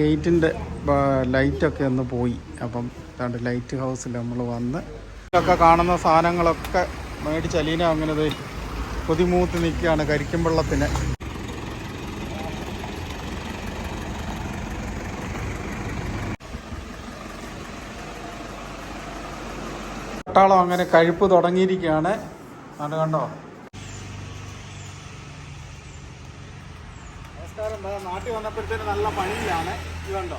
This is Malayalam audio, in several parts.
ഗേറ്റിന്റെ ലൈറ്റൊക്കെ ഒന്ന് പോയി. അപ്പം അതാണ്ട് ലൈറ്റ് ഹൗസിൽ നമ്മൾ വന്ന് ഒക്കെ കാണുന്ന സാധനങ്ങളൊക്കെ മേടിച്ച് അലീന അങ്ങനെ കൊതിമൂത്ത് നിൽക്കുകയാണ് കരിക്കും പട്ടാളം അങ്ങനെ കഴിപ്പ് തുടങ്ങിയിരിക്കുകയാണ്. കണ്ടോ? ദാ നാട്ടിൽ വന്നപ്പോഴത്തേന് നല്ല പണിയിലാണ്. ഇതുണ്ടോ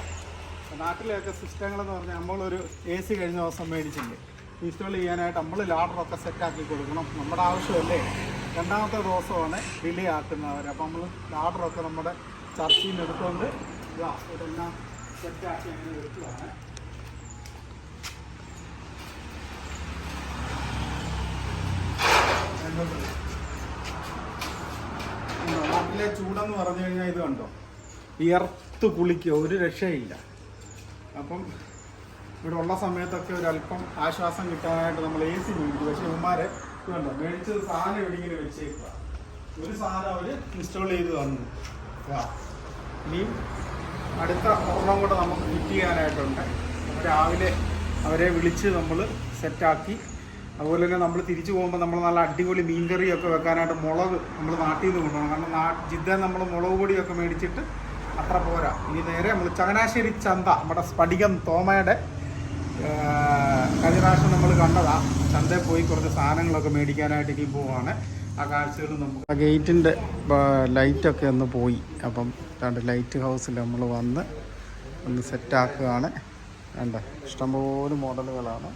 നാട്ടിലെയൊക്കെ സിസ്റ്റങ്ങൾ എന്ന് പറഞ്ഞാൽ നമ്മളൊരു എ സി കഴിഞ്ഞ ദിവസം മേടിച്ചിട്ടുണ്ട്. ഇൻസ്റ്റാൾ ചെയ്യാനായിട്ട് നമ്മൾ ലാഡറൊക്കെ സെറ്റാക്കി കൊടുക്കണം. നമ്മുടെ ആവശ്യമല്ലേ? രണ്ടാമത്തെ ദിവസമാണ് ഡിലേ ആക്കുന്നവർ അപ്പം നമ്മൾ ലാഡറൊക്കെ നമ്മുടെ ചർച്ചയിൽ നിന്ന് എടുത്തുകൊണ്ട് ഇതാ ഇതെല്ലാം സെറ്റാക്കി അങ്ങനെ? ഉണ്ടോ? നാട്ടിലെ ചൂടെന്ന് പറഞ്ഞു കഴിഞ്ഞാൽ ഇത് കണ്ടോ? ഇയർത്ത് കുളിക്കുക ഒരു രക്ഷയില്ല. അപ്പം ഇവിടെ ഉള്ള സമയത്തൊക്കെ ഒരല്പം ആശ്വാസം കിട്ടാനായിട്ട് നമ്മൾ എ സി മേടിക്കും പക്ഷേ ഇവന്മാരെ കണ്ടോ? മേടിച്ചത് സാധനം ഇങ്ങനെ വെച്ചേക്കുക ഒരു സാധനം അവർ ഇൻസ്റ്റാൾ ചെയ്ത് തന്നു. ഇനി അടുത്ത ഒരെണ്ണം കൂടെ നമുക്ക് ഫിറ്റ് ചെയ്യാനായിട്ടുണ്ട്. രാവിലെ അവരെ വിളിച്ച് നമ്മൾ സെറ്റാക്കി അതുപോലെ തന്നെ നമ്മൾ തിരിച്ചു പോകുമ്പോൾ നമ്മൾ നല്ല അടിപൊളി മീൻകറിയൊക്കെ വെക്കാനായിട്ട് മുളക് നമ്മൾ നാട്ടിൽ നിന്ന് കൊണ്ടുപോകണം. കാരണം നാ ജിദ്ദ നമ്മൾ മുളക് പൊടിയൊക്കെ മേടിച്ചിട്ട് അത്ര പോരാ. ഇനി നേരെ നമ്മൾ ചങ്ങനാശ്ശേരി ചന്ത നമ്മുടെ സ്ഫടികം തോമയുടെ കഴിഞ്ഞ നമ്മൾ കണ്ടതാ. ചന്തയിൽ പോയി കുറച്ച് സാധനങ്ങളൊക്കെ മേടിക്കാനായിട്ട് ഇനി പോവാണ്. ആ കാഴ്ചകൾ നമുക്ക് ആ ഗേറ്റിന്റെ ലൈറ്റൊക്കെ ഒന്ന് പോയി. അപ്പം രണ്ട് ലൈറ്റ് ഹൗസിൽ നമ്മൾ വന്ന് ഒന്ന് സെറ്റാക്കുകയാണ്. വേണ്ട ഇഷ്ടംപോലെ മോഡലുകളാണ്.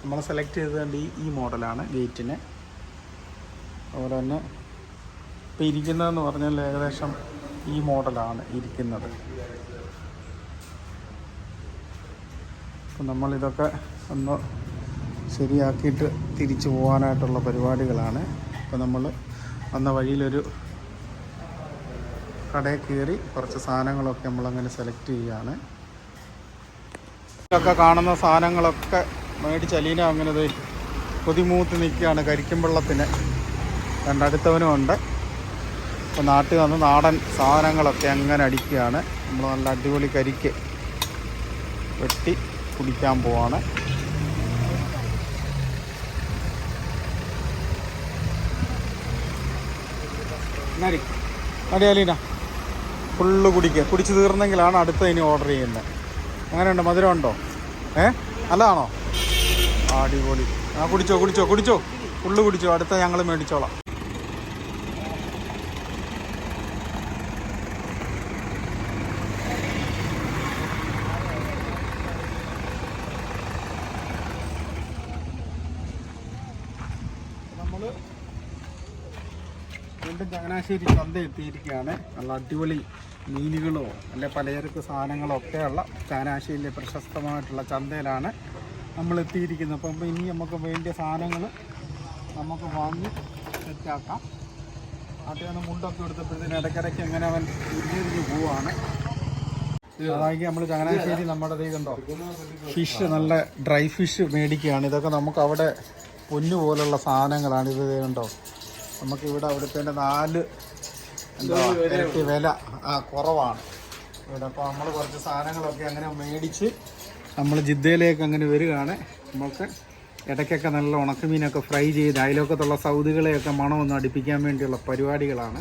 നമ്മൾ സെലക്ട് ചെയ്തത് ഈ മോഡലാണ് ഗേറ്റിന്. അതുപോലെ തന്നെ ഇപ്പോൾ ഇരിക്കുന്നതെന്ന് പറഞ്ഞാൽ ഏകദേശം ഈ മോഡലാണ് ഇരിക്കുന്നത്. അപ്പം നമ്മളിതൊക്കെ ഒന്ന് ശരിയാക്കിയിട്ട് തിരിച്ചു പോകാനായിട്ടുള്ള പരിപാടികളാണ്. അപ്പം നമ്മൾ വന്ന വഴിയിലൊരു കടയിൽ കയറി കുറച്ച് സാധനങ്ങളൊക്കെ നമ്മളങ്ങനെ സെലക്ട് ചെയ്യുകയാണ് ഇതൊക്കെ കാണുന്ന സാധനങ്ങളൊക്കെ മേടിച്ച് ചലീന അങ്ങനെ ദേ കൊതിമൂത്ത് നിൽക്കുകയാണ് കരിക്കും വെള്ളത്തിന്. രണ്ടടുത്തവനും ഉണ്ട്. അപ്പോൾ നാട്ടിൽ വന്ന് നാടൻ സാധനങ്ങളൊക്കെ അങ്ങനെ അടിക്കുകയാണ്. നമ്മൾ നല്ല അടിപൊളി കരിക്ക് വെട്ടി കുടിക്കാൻ പോവാണ്. നരി നടി അലീന. ഫുള്ള് കുടിക്കുക കുടിച്ച് തീർന്നെങ്കിലാണ് അടുത്ത ഇനി ഓർഡർ ചെയ്യുന്നത്. അങ്ങനെയുണ്ട്? മധുരമുണ്ടോ? ഏ? നല്ലതാണോ? അടിപൊളി. ആ കുടിച്ചോ കുടിച്ചോ കുടിച്ചോ. ഫുള്ള് കുടിച്ചോ. അടുത്ത ഞങ്ങൾ മേടിച്ചോളാം. ചങ്ങനാശ്ശേരി ചന്ത എത്തിയിരിക്കുകയാണ് നല്ല അടിപൊളി മീനുകളോ അല്ലെ പലചരക്ക് സാധനങ്ങളോ ഒക്കെയുള്ള ചങ്ങനാശ്ശേരിയിലെ പ്രശസ്തമായിട്ടുള്ള ചന്തയിലാണ് നമ്മൾ എത്തിയിരിക്കുന്നത് അപ്പം ഇനി നമുക്ക് വേണ്ട സാധനങ്ങൾ നമുക്ക് വാങ്ങി സെറ്റാക്കാം. അദ്ദേഹം മുണ്ടൊക്കെ എടുത്തപ്പോഴത്തേന് ഇടയ്ക്കിടയ്ക്ക് എങ്ങനെ അവൻ തിരിഞ്ഞിരിഞ്ഞ് പോവാണ്. അതായത് നമ്മൾ ചങ്ങനാശ്ശേരി നമ്മുടെ ഇതുണ്ടോ? ഫിഷ് നല്ല ഡ്രൈ ഫിഷ് മേടിക്കുകയാണ്. ഇതൊക്കെ നമുക്ക് അവിടെ പൊന്നു പോലുള്ള സാധനങ്ങളാണ്. ഇത് ഉണ്ടോ കണ്ടോ? നമുക്ക് ഇവിടെ അവിടുത്തെ നാല് എന്താ ഇരട്ടി വില കുറവാണ്. ഇവിടെ അപ്പോൾ നമ്മൾ കുറച്ച് സാധനങ്ങളൊക്കെ അങ്ങനെ മേടിച്ച് നമ്മൾ ജിദ്ദയിലേക്ക് അങ്ങനെ വരികയാണ്. നമുക്ക് ഇടയ്ക്കൊക്കെ നല്ല ഉണക്കമീനൊക്കെ ഫ്രൈ ചെയ്ത് അതിലൊക്കത്തുള്ള സൗദികളെയൊക്കെ മണമൊന്ന് അടുപ്പിക്കാൻ വേണ്ടിയുള്ള പരിപാടികളാണ്.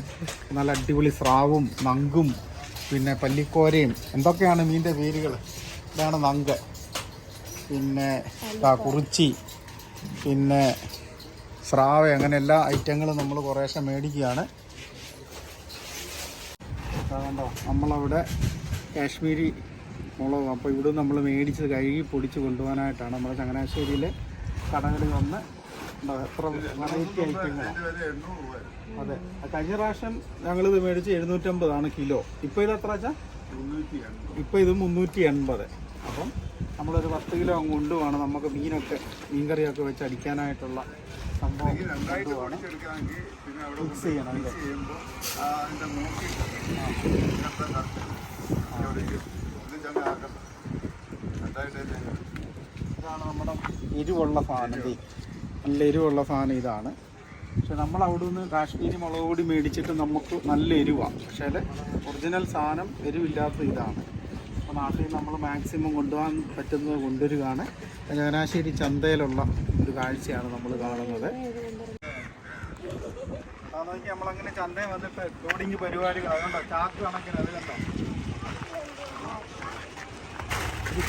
നല്ല അടിപൊളി സ്രാവും നങ്കും പിന്നെ പല്ലിക്കോരയും. എന്തൊക്കെയാണ് മീനിന്റെ പേരുകൾ ഇതാണ് നങ്ക്. പിന്നെ കുറിച്ചി. പിന്നെ സ്രാവ് അങ്ങനെ എല്ലാ ഐറ്റങ്ങളും നമ്മൾ കുറേശ്ശെ മേടിക്കുകയാണ്. അതുകൊണ്ടോ നമ്മളവിടെ കാശ്മീരി മുളക് അപ്പോൾ ഇവിടെ നമ്മൾ മേടിച്ച് കഴുകി പൊടിച്ച് കൊണ്ടുപോകാനായിട്ടാണ്. നമ്മുടെ ചങ്ങനാശ്ശേരിയിലെ കടകളിൽ വന്ന് എത്ര വെറൈറ്റി ഐറ്റങ്ങളാണ് അതെ. കഴിഞ്ഞ പ്രാവശ്യം ഞങ്ങളിത് മേടിച്ച് എഴുന്നൂറ്റമ്പതാണ് കിലോ. ഇപ്പോൾ ഇത് എത്ര വെച്ചാൽ ഇപ്പോൾ ഇത് മുന്നൂറ്റി എൺപത്. അപ്പം നമ്മളൊരു പത്ത് കിലോ അങ്ങ് കൊണ്ടുപോകണം. നമുക്ക് മീനൊക്കെ മീൻകറിയൊക്കെ വെച്ച് അടിക്കാനായിട്ടുള്ള സംഭവം മിക്സ് ചെയ്യണം അല്ലേ? ഇതാണ് എരിവുള്ള സാധനം നല്ല എരിവുള്ള സാധനം ഇതാണ്. പക്ഷെ നമ്മൾ അവിടെ നിന്ന് കാശ്മീരി മുളക് പൊടി മേടിച്ചിട്ട് നമുക്ക് നല്ല എരിവാണ് പക്ഷേ ഒറിജിനൽ സാധനം എരിവില്ലാത്ത ഇതാണ്. അപ്പോൾ നാട്ടിൽ നമ്മൾ മാക്സിമം കൊണ്ടുപോകാൻ പറ്റുന്നത് കൊണ്ടുവരികയാണ്. ചങ്ങനാശ്ശേരി ചന്തയിലുള്ള ഒരു കാഴ്ചയാണ് നമ്മൾ കാണുന്നത്. നമ്മളങ്ങനെ ചന്തയിൽ വന്നിട്ട് ലോഡിങ് പരിപാടികൾ. അതുകൊണ്ടോ ചാക്ക് കണക്കിന് അത്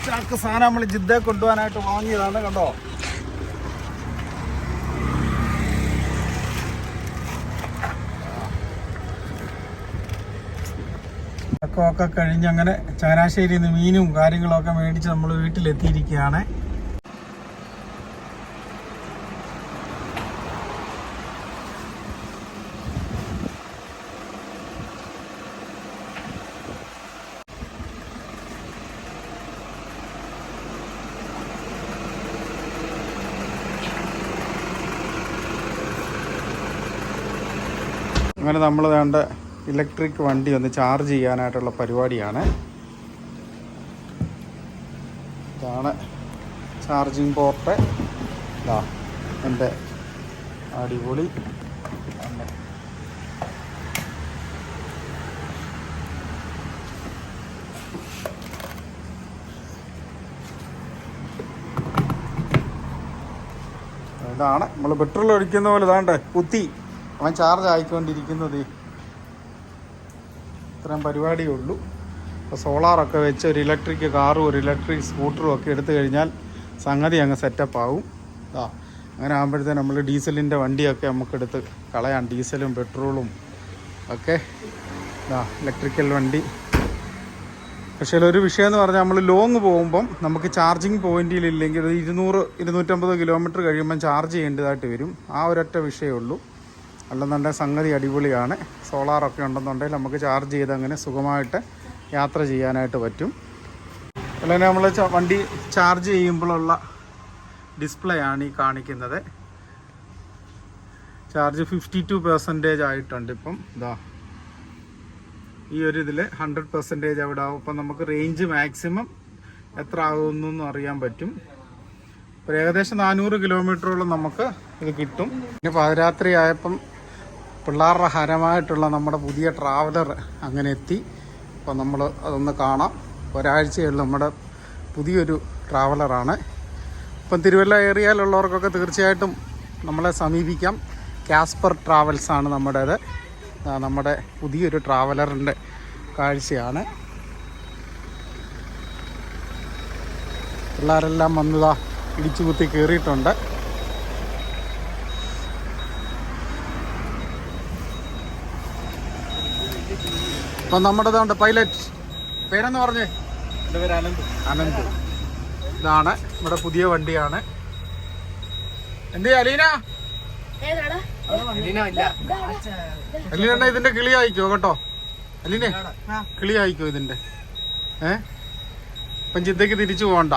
ചാക്ക് സാധനം നമ്മൾ ജിദ്ദ കൊണ്ടുപോകാനായിട്ട് വാങ്ങിയതാണ് കണ്ടോ? ഒക്കെ കഴിഞ്ഞ് അങ്ങനെ ചങ്ങനാശ്ശേരിയിൽ നിന്ന് മീനും കാര്യങ്ങളൊക്കെ മേടിച്ച് നമ്മൾ വീട്ടിലെത്തിയിരിക്കുകയാണ്. അങ്ങനെ നമ്മൾ വേണ്ട ഇലക്ട്രിക് വണ്ടി ഒന്ന് ചാർജ് ചെയ്യാനായിട്ടുള്ള പരിപാടിയാണ്. ഇതാണ് ചാർജിങ് പോർട്ട്. ഇതാ എന്റെ അടിപൊളി. ഇതാണ് നമ്മൾ പെട്രോൾ ഒഴിക്കുന്ന പോലെ ഇതാണ്ട് കുത്തി. അവൻ ചാർജ് ആയിക്കൊണ്ടിരിക്കുന്നത്. ഇത്രയും പരിപാടിയേ ഉള്ളൂ ഇപ്പോൾ സോളാറൊക്കെ വെച്ച് ഒരു ഇലക്ട്രിക് കാറും ഒരു ഇലക്ട്രിക് സ്കൂട്ടറും ഒക്കെ എടുത്തു കഴിഞ്ഞാൽ സംഗതി അങ്ങ് സെറ്റപ്പ് ആവും. ആ അങ്ങനെ ആകുമ്പോഴത്തേന് നമ്മൾ ഡീസലിന്റെ വണ്ടിയൊക്കെ നമുക്കെടുത്ത് കളയാം. ഡീസലും പെട്രോളും ഒക്കെ. ഇതാ ഇലക്ട്രിക്കൽ വണ്ടി. പക്ഷേ ഒരു വിഷയം എന്ന് പറഞ്ഞാൽ നമ്മൾ ലോങ് പോകുമ്പം നമുക്ക് ചാർജിങ് പോയിന്റിലില്ലെങ്കിൽ ഒരു ഇരുന്നൂറ് ഇരുന്നൂറ്റമ്പത് കിലോമീറ്റർ കഴിയുമ്പം ചാർജ് ചെയ്യേണ്ടതായിട്ട് വരും. ആ ഒരൊറ്റ വിഷയമേ ഉള്ളൂ. അല്ലെന്നുണ്ടെങ്കിൽ സംഗതി അടിപൊളിയാണ്. സോളാറൊക്കെ ഉണ്ടെന്നുണ്ടെങ്കിൽ നമുക്ക് ചാർജ് ചെയ്ത് അങ്ങനെ സുഖമായിട്ട് യാത്ര ചെയ്യാനായിട്ട് പറ്റും. അല്ലെങ്കിൽ നമ്മൾ വണ്ടി ചാർജ് ചെയ്യുമ്പോഴുള്ള ഡിസ്പ്ലേ ആണ് ഈ കാണിക്കുന്നത്. ചാർജ് ഫിഫ്റ്റി ടു പെർസെന്റേജ് ആയിട്ടുണ്ട് ഇപ്പം. ഇതാ ഈ ഒരു ഇതിൽ ഹൺഡ്രഡ് പെർസെന്റേജ് അവിടെ ആവും. അപ്പം നമുക്ക് റേഞ്ച് മാക്സിമം എത്ര ആകുമെന്നൊന്നും അറിയാൻ പറ്റും. ഒരു ഏകദേശം നാനൂറ് കിലോമീറ്ററോളം നമുക്ക് ഇത് കിട്ടും. പിന്നെ പാതിരാത്രി ആയപ്പം പിള്ളേരുടെ ഹരമായിട്ടുള്ള നമ്മുടെ പുതിയ ട്രാവലർ അങ്ങനെ എത്തി. അപ്പോൾ നമ്മൾ അതൊന്ന് കാണാം. ഒരാഴ്ചയുള്ള നമ്മുടെ പുതിയൊരു ട്രാവലറാണ് ഇപ്പം തിരുവല്ല ഏരിയയിലുള്ളവർക്കൊക്കെ തീർച്ചയായിട്ടും നമ്മളെ സമീപിക്കാം. കാസ്പർ ട്രാവൽസാണ് നമ്മുടേത്. നമ്മുടെ പുതിയൊരു ട്രാവലറിന്റെ കാഴ്ചയാണ്. പിള്ളേരെല്ലാം വന്നതാ ഇടിച്ചു കുത്തി കയറിയിട്ടുണ്ട് അപ്പം നമ്മുടെ ഇതുണ്ട് പൈലറ്റ് പേരെന്ന് പറഞ്ഞേ? എന്റെ പേര് അനന്ത്. അനന്ത്. ഇതാണ് നമ്മുടെ പുതിയ വണ്ടിയാണ്. എന്ത് അലീന? അലീന ഇതിന്റെ കിളി അയക്കോ കേട്ടോ? അലീനെ കിളി അയക്കോ ഇതിന്റെ? ഏ? ഇപ്പം ചിന്തക്ക് തിരിച്ചു പോകണ്ട.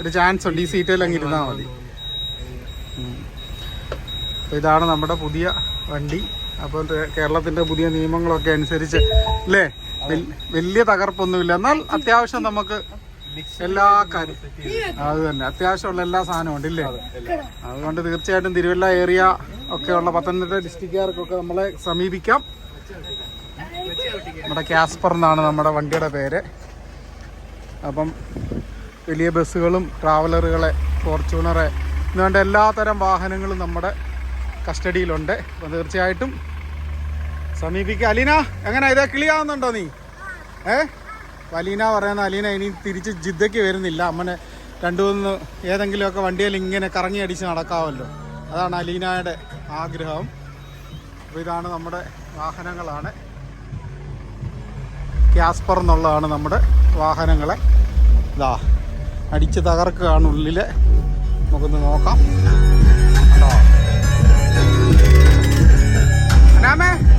ഒരു ചാൻസ് ഉണ്ട്. ഈ സീറ്റിൽ അങ്ങ് ഇരുന്നാൽ മതി. ഇതാണ് നമ്മുടെ പുതിയ വണ്ടി. അപ്പോൾ കേരളത്തിന്റെ പുതിയ നിയമങ്ങളൊക്കെ അനുസരിച്ച് അല്ലേ വലിയ തകർപ്പൊന്നുമില്ല. എന്നാൽ അത്യാവശ്യം നമുക്ക് എല്ലാ കാര്യം അത് തന്നെ. അത്യാവശ്യമുള്ള എല്ലാ സാധനവും ഉണ്ട് ഇല്ലേ? അതുകൊണ്ട് തീർച്ചയായിട്ടും തിരുവല്ല ഏരിയ ഒക്കെ ഉള്ള പത്തനംതിട്ട ഡിസ്ട്രിക്റ്റുകാർക്കൊക്കെ നമ്മളെ സമീപിക്കാം. നമ്മുടെ കാസ്പർ എന്നാണ് നമ്മുടെ വണ്ടിയുടെ പേര്. അപ്പം വലിയ ബസ്സുകളും ട്രാവലറുകളെ ഫോർച്യൂണറെ എന്നുവേണ്ട എല്ലാത്തരം വാഹനങ്ങളും നമ്മുടെ കസ്റ്റഡിയിലുണ്ട്. അപ്പം തീർച്ചയായിട്ടും സമീപിക്കുക അലീന എങ്ങനെ? ഇതാ കിളിയാവുന്നുണ്ടോ നീ? ഏ? അലീന പറയുന്ന അലീന ഇനി തിരിച്ച് ജിദ്ദയ്ക്ക് വരുന്നില്ല. അമ്മനെ രണ്ടു മൂന്ന് ഏതെങ്കിലുമൊക്കെ വണ്ടിയിൽ ഇങ്ങനെ കറങ്ങി അടിച്ച് നടക്കാമല്ലോ അതാണ് അലീനയുടെ ആഗ്രഹം. അപ്പോൾ ഇതാണ് നമ്മുടെ വാഹനങ്ങളാണ്. ക്യാസ്പർ എന്നുള്ളതാണ് നമ്മുടെ വാഹനങ്ങളെ. ഇതാ അടിച്ച് തകർക്കുകയാണ് ഉള്ളിൽ നമുക്കൊന്ന് നോക്കാം. കണ്ടോ? lắm á.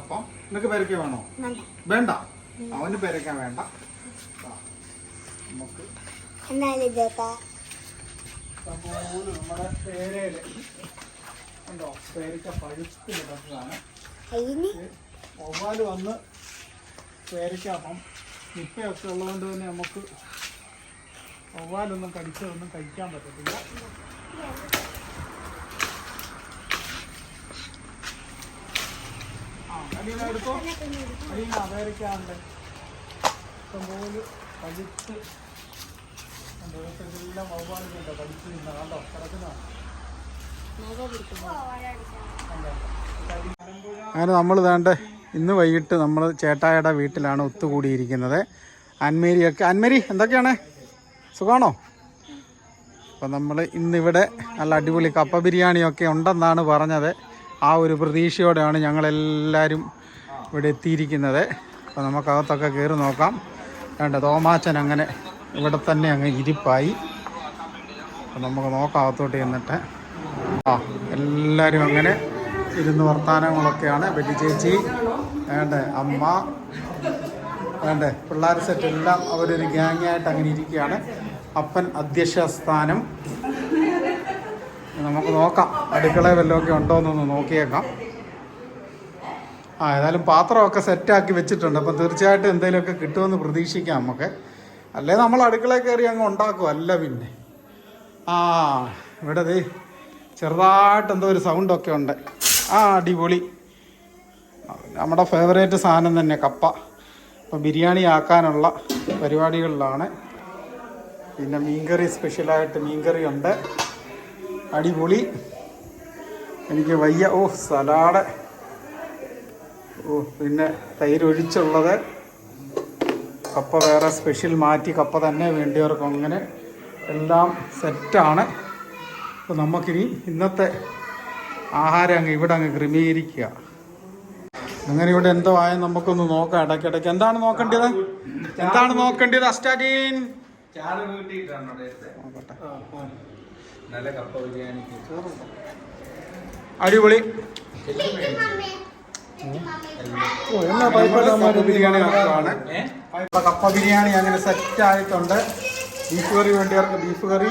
തപ്പാം നിനക്ക് പേരയ്ക്ക വേണോ? വേണ്ട. അവന് പേരയ്ക്കാൻ വേണ്ട. നമുക്ക് ഇതൊക്കെ നമ്മുടെ പേരയിൽ ഉണ്ടോ? പേരക്ക പഴുത്ത് കിടക്കുകയാണ് ഒവ്വാൽ വന്ന് പേരയ്ക്ക അപ്പം. നിപ്പയൊക്കെ ഉള്ളതുകൊണ്ട് തന്നെ നമുക്ക് ഒവ്വാലൊന്നും കടിച്ചതൊന്നും കഴിക്കാൻ പറ്റത്തില്ല. കിടക്കുന്നതാണ് അങ്ങനെ നമ്മൾ ഇതാണ്ട് ഇന്ന് വൈകിട്ട് നമ്മൾ ചേട്ടായുടെ വീട്ടിലാണ് ഒത്തുകൂടിയിരിക്കുന്നത്. അൻമേരിയൊക്കെ അന്മേരി എന്തൊക്കെയാണ്? സുഖമാണോ അപ്പം നമ്മൾ ഇന്നിവിടെ നല്ല അടിപൊളി കപ്പ ബിരിയാണിയൊക്കെ ഉണ്ടെന്നാണ് പറഞ്ഞത്. ആ ഒരു പ്രതീക്ഷയോടെയാണ് ഞങ്ങളെല്ലാവരും ഇവിടെ എത്തിയിരിക്കുന്നത്. അപ്പോൾ നമുക്കകത്തൊക്കെ കയറി നോക്കാം. വേണ്ട തോമാച്ചൻ അങ്ങനെ ഇവിടെ തന്നെ അങ്ങ് ഇരിപ്പായി. അപ്പം നമുക്ക് നോക്കാം അകത്തോട്ട് ചെന്നിട്ട്. ആ എല്ലാവരും അങ്ങനെ ഇരുന്ന് വർത്തമാനങ്ങളൊക്കെയാണ് വെല്ലി ചേച്ചി വേണ്ടേ അമ്മ വേണ്ടേ പിള്ളേർ സെറ്റ് എല്ലാം അവരൊരു ഗ്യാങ്ങായിട്ട് അങ്ങനെ ഇരിക്കുകയാണ്. അപ്പൻ അധ്യക്ഷ സ്ഥാനം നമുക്ക് നോക്കാം. അടുക്കള വല്ലതൊക്കെ ഉണ്ടോ എന്നൊന്ന് നോക്കിയേക്കാം. ആ ഏതായാലും പാത്രമൊക്കെ സെറ്റാക്കി വെച്ചിട്ടുണ്ട്. അപ്പം തീർച്ചയായിട്ടും എന്തെങ്കിലുമൊക്കെ കിട്ടുമെന്ന് പ്രതീക്ഷിക്കാം നമുക്ക്. അല്ലേ നമ്മൾ അടുക്കളയിൽ കയറി അങ്ങ് ഉണ്ടാക്കും. അല്ല പിന്നെ. ആ ഇവിടെ ദേ ചെറുതായിട്ട് എന്തോ ഒരു സൗണ്ടൊക്കെ ഉണ്ട്. ആ അടിപൊളി. നമ്മുടെ ഫേവറേറ്റ് സാധനം തന്നെ കപ്പ. അപ്പോൾ ബിരിയാണി ആക്കാനുള്ള പരിപാടികളിലാണ്. പിന്നെ മീൻകറി സ്പെഷ്യലായിട്ട് മീൻകറി ഉണ്ട് അടിപൊളി. എനിക്ക് വയ്യ. ഓ സലാഡ്. ഓ പിന്നെ തൈരൊഴിച്ചുള്ളത്. കപ്പ വേറെ സ്പെഷ്യൽ മാറ്റി കപ്പ തന്നെ വേണ്ടിയവർക്ക് അങ്ങനെ എല്ലാം സെറ്റാണ് അപ്പോൾ നമുക്കിനി ഇന്നത്തെ ആഹാരം അങ്ങ് ഇവിടെ അങ്ങ് ക്രമീകരിക്കുക. അങ്ങനെ ഇവിടെ എന്തോ ആയ നമുക്കൊന്ന് നോക്കാം ഇടയ്ക്കിടയ്ക്ക്. എന്താണ് നോക്കേണ്ടത്? എന്താണ് നോക്കേണ്ടത് അസ്റ്റാറ്റീൻ? നോക്കട്ടെ നല്ല കപ്പ ബിരിയാണിക്ക്. അടിപൊളി. ഓ എന്നാ പൈപ്പ ബിരിയാണി നോക്കുകയാണ് കപ്പ ബിരിയാണി അങ്ങനെ സെറ്റ് ആയിട്ടുണ്ട്. ബീഫ് കറി വേണ്ടിയവർക്ക് ബീഫ് കറി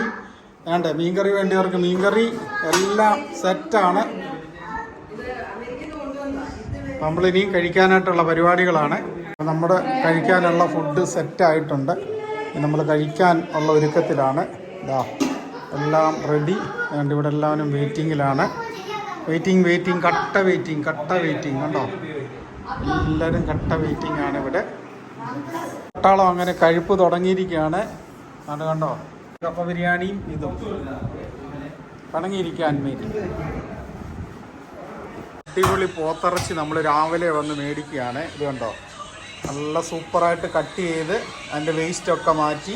വേണ്ട? മീൻ കറി വേണ്ടിയവർക്ക് മീൻ കറി എല്ലാം സെറ്റാണ് നമ്മളിനിയും കഴിക്കാനായിട്ടുള്ള പരിപാടികളാണ്. നമ്മുടെ കഴിക്കാനുള്ള ഫുഡ് സെറ്റായിട്ടുണ്ട് നമ്മൾ കഴിക്കാൻ ഉള്ള ഒരുക്കത്തിലാണ്. ഇതാ എല്ലാം റെഡി അതുകൊണ്ട് ഇവിടെ എല്ലാവരും വെയിറ്റിങ്ങിലാണ് വെയിറ്റിംഗ് വെയിറ്റിംഗ് കട്ട വെയിറ്റിംഗ് കട്ട വെയിറ്റിംഗ് കണ്ടോ? എല്ലാവരും കട്ട വെയിറ്റിംഗ് ആണ് ഇവിടെ. പട്ടാളം അങ്ങനെ കഴിപ്പ് തുടങ്ങിയിരിക്കുകയാണ്. അത് കണ്ടോ? കപ്പ ബിരിയാണിയും ഇതും. പണങ്ങിയിരിക്കാൻ വേണ്ടി അടിപൊളി പോത്തിറച്ചി നമ്മൾ രാവിലെ വന്ന് മേടിക്കുകയാണ്. ഇത് കണ്ടോ? നല്ല സൂപ്പറായിട്ട് കട്ട് ചെയ്ത് അതിന്റെ വേസ്റ്റൊക്കെ മാറ്റി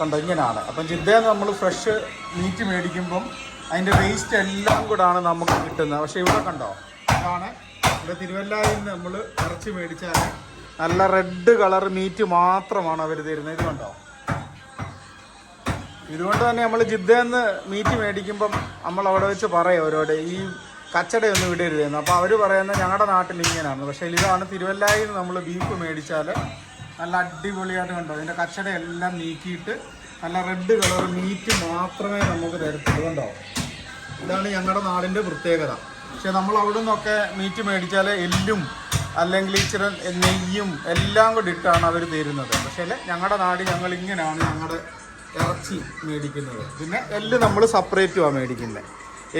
കണ്ടോ ഇങ്ങനെയാണ് അപ്പം ജിദ്ദയിൽ നമ്മൾ ഫ്രഷ് മീറ്റ് മേടിക്കുമ്പം അതിന്റെ വേസ്റ്റ് എല്ലാം കൂടാണ് നമുക്ക് കിട്ടുന്നത്. പക്ഷേ ഇവിടെ കണ്ടോ? ഇതാണ്. ഇവിടെ തിരുവല്ലായിൽ നിന്ന് നമ്മൾ ഇറച്ചി മേടിച്ചാൽ നല്ല റെഡ് കളർ മീറ്റ് മാത്രമാണ് അവർ തരുന്നത്. ഇത് കണ്ടോ? ഇതുകൊണ്ട് തന്നെ നമ്മൾ ജിദ്ദേന്ന് മീറ്റ് മേടിക്കുമ്പം നമ്മൾ അവിടെ വെച്ച് പറയും അവരോട് ഈ കച്ചടയൊന്നും വിടരുതെന്ന് അപ്പോൾ അവർ പറയുന്നത് ഞങ്ങളുടെ നാട്ടിൽ ഇങ്ങനെയാണ്. പക്ഷേ ഇതാണ് തിരുവല്ലായിൽ നിന്ന് നമ്മൾ ബീഫ് മേടിച്ചാൽ നല്ല അടിപൊളിയായിട്ട് കണ്ടോ? ഇതിന്റെ കച്ചട എല്ലാം നീക്കിയിട്ട് നല്ല റെഡ് കളർ മീറ്റ് മാത്രമേ നമുക്ക് തരത്തുള്ളൂ കണ്ടോ? ഇതാണ് ഞങ്ങളുടെ നാടിന്റെ പ്രത്യേകത. പക്ഷെ നമ്മൾ അവിടെ നിന്നൊക്കെ മീറ്റ് മേടിച്ചാൽ എല്ലും അല്ലെങ്കിൽ ഇച്ചിരി നെയ്യും എല്ലാം കൂടി ഇട്ടാണ് അവർ തരുന്നത്. പക്ഷേ ഞങ്ങളുടെ നാട് ഞങ്ങൾ ഇങ്ങനെയാണ് ഞങ്ങളുടെ ഇറച്ചി മേടിക്കുന്നത്. പിന്നെ എല്ല് നമ്മൾ സെപ്പറേറ്റുമാണ് മേടിക്കുന്നത്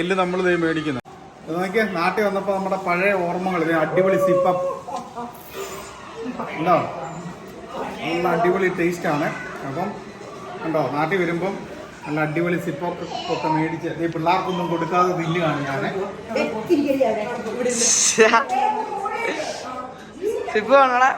എല്ല് നമ്മൾ ഇത് മേടിക്കുന്നത് നോക്കിയാൽ നോക്കിയേ നാട്ടിൽ വന്നപ്പോൾ നമ്മുടെ പഴയ ഓർമ്മകൾ അടിപൊളി സിപ്പം ഉണ്ടോ നല്ല അടിപൊളി ടേസ്റ്റാണ് അപ്പം ഉണ്ടോ നാട്ടിൽ വരുമ്പം നല്ല അടിപൊളി സിപ്പൊക്കെ ഒക്കെ മേടിച്ച് ഈ പിള്ളേർക്കൊന്നും കൊടുക്കാതെ തിന്നുകയാണ് ഞാൻ സിപ്പ് വേണോടാ.